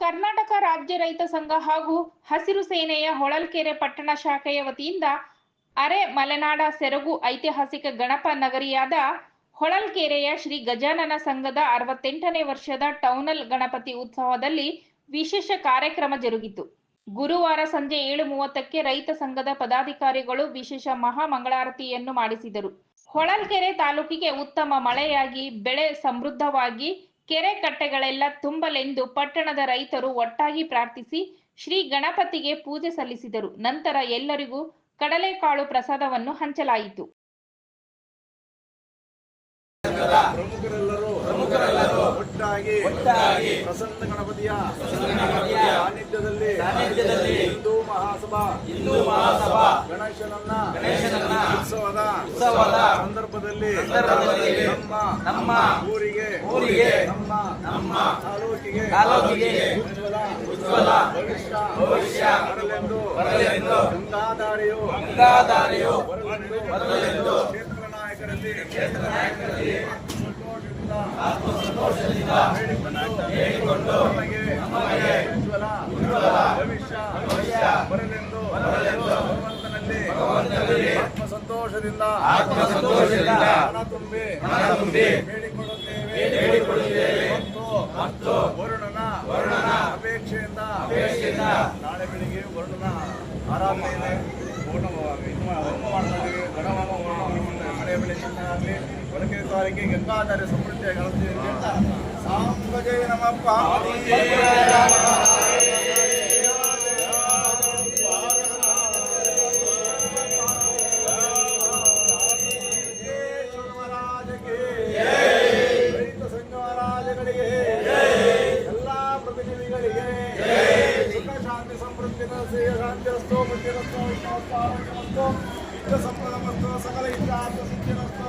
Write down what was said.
ಕರ್ನಾಟಕ ರಾಜ್ಯ ರೈತ ಸಂಘ ಹಾಗೂ ಹಸಿರು ಸೇನೆಯ ಹೊಳಲ್ಕೆರೆ ಪಟ್ಟಣ ಶಾಖೆಯ ವತಿಯಿಂದ ಅರೆ ಮಲೆನಾಡ ಸೆರಗು ಐತಿಹಾಸಿಕ ಗಣಪ ನಗರಿಯಾದ ಹೊಳಲ್ಕೆರೆಯ ಶ್ರೀ ಗಜಾನನ ಸಂಘದ ಅರವತ್ತೆಂಟನೇ ವರ್ಷದ ಟೌನಲ್ ಗಣಪತಿ ಉತ್ಸವದಲ್ಲಿ ವಿಶೇಷ ಕಾರ್ಯಕ್ರಮ ಜರುಗಿತು. ಗುರುವಾರ ಸಂಜೆ ಏಳು ಮೂವತ್ತಕ್ಕೆ ರೈತ ಸಂಘದ ಪದಾಧಿಕಾರಿಗಳು ವಿಶೇಷ ಮಹಾ ಮಂಗಳಾರತಿಯನ್ನು ಮಾಡಿಸಿದರು. ಹೊಳಲ್ಕೆರೆ ತಾಲೂಕಿಗೆ ಉತ್ತಮ ಮಳೆಯಾಗಿ, ಬೆಳೆ ಸಮೃದ್ಧವಾಗಿ ಕೆರೆ ಕಟ್ಟೆಗಳೆಲ್ಲ ತುಂಬಲೆಂದು ಪಟ್ಟಣದ ರೈತರು ಒಟ್ಟಾಗಿ ಪ್ರಾರ್ಥಿಸಿ ಶ್ರೀ ಗಣಪತಿಗೆ ಪೂಜೆ ಸಲ್ಲಿಸಿದರು. ನಂತರ ಎಲ್ಲರಿಗೂ ಕಡಲೆಕಾಳು ಪ್ರಸಾದವನ್ನು ಹಂಚಲಾಯಿತು. ಪ್ರಮುಖರೆಲ್ಲರೂ ಪ್ರಮುಖರೆಲ್ಲರೂ ಒಟ್ಟಾಗಿ ಒಟ್ಟಾಗಿ ಪ್ರಸನ್ನ ಗಣಪತಿಯ ಸಾನ್ನಿಧ್ಯದಲ್ಲಿ ಸಾನ್ನಿಧ್ಯದಲ್ಲಿ ಹಿಂದೂ ಮಹಾಸಭಾ ಹಿಂದೂ ಮಹಾಸಭಾ ಗಣೇಶನನ್ನ ಗಣೇಶನನ್ನ ಉತ್ಸವದ ಉತ್ಸವದ ಸಂದರ್ಭದಲ್ಲಿ ನಮ್ಮ ನಮ್ಮ ಊರಿಗೆ ಊರಿಗೆ ನಮ್ಮ ನಮ್ಮ ತಾಲೂಕಿಗೆ ತಾಲೂಕಿಗೆ ಉಜ್ವಲ ಭವಿಷ್ಯ ಭವಿಷ್ಯ ಬರಲೆಂದು ಗಂಗಾಧಾರೆಯು ಗಂಗಾಧಾರೆಯು ಬರಲೆಂದು ಕ್ಷೇತ್ರ ನಾಯಕರಲ್ಲಿ ಕ್ಷೇತ್ರ ನಾಯಕರಲ್ಲಿ ಆತ್ಮ ಸಂತೋಷದಿಂದ ಹೇಳಿಕೊಂಡು ನಮಗೆ ನಮಗೆ ಉಜ್ವಲ ಉಜ್ವಲ ಭವಿಷ್ಯ ಭವಿಷ್ಯ ಬರಲೆಂದು ಬರಲೆಂದು ಭಗವಂತನಲ್ಲಿ ಭಗವಂತನಲ್ಲಿ ಆತ್ಮ ಸಂತೋಷದಿಂದ ಆತ್ಮ ಸಂತೋಷದಿಂದ ಹಣ ತುಂಬಿ ಹಣ ತುಂಬಿ ಅಪೇಕ್ಷೆಯಿಂದ ಅಪೇಕ್ಷೆಯಿಂದ ನಾಳೆ ಬೆಳಿಗ್ಗೆ ವರುಣನ ಆರಾಧನೆ ಇದೆ ಪೂರ್ಣ ಇನ್ನು ಹೋಮ ಮಾಡ್ತಾ ಇದ್ದೀವಿ ಗಣಹೋಮ ವರುಣ ಮಳೆ ಬೆಳೆ ಚೆನ್ನಾಗಲಿ ಒಳಗೆ ತಾರೀಕಿಗೆ ಗಂಗಾಧಾರೆ ಸಮೃದ್ಧಿಯ ಗಣಪತಿ ಅಂತ ಹೇಳ್ತಾ ಸಾಂಬಜಯ ನಮಪ್ಪ ರೈತ ಸಂಘ ಮಹಾರಾಜಗಳಿಗೆ సమృద్ధిన శ్రేయశాంతిరస్తో బుద్ధిరస్తో విష్ణవస్తో ఆరోగ్యమస్తో ఇంద్ర సంపదమస్తో సకల ఇంద్ర ఆత్మ సిద్ధిరస్తో